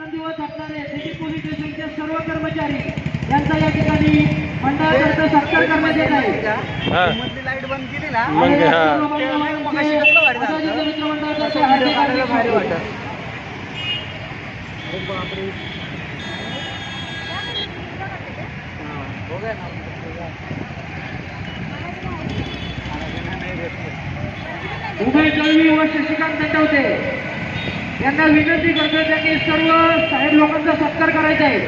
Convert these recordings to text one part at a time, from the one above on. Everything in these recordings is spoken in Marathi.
साधणारे सिटी पोलीस स्टेशनचे सर्व कर्मचारी यांचा या ठिकाणी मंडळातर्फे सत्कार करण्यात येत आहे. हा. मधली लाइट बंद केली ना. हा. हा. उभय दळवी व शशिकांत दंडवते यांना विनंती करतो त्यांनी सर्व साहेब लोकांचा सत्कार करायचा आहे.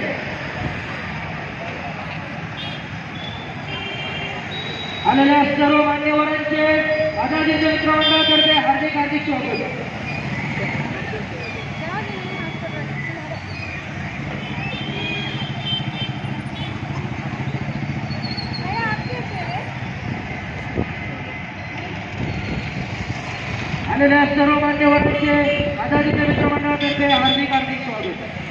आलेल्या सर्व मान्यवरांचे आझादी मित्रमंडळातर्फे हार्दिक हार्दिक स्वागत. आलेल्या सर्व मान्यवरांचे हार्दिक हार्दिक स्वागत.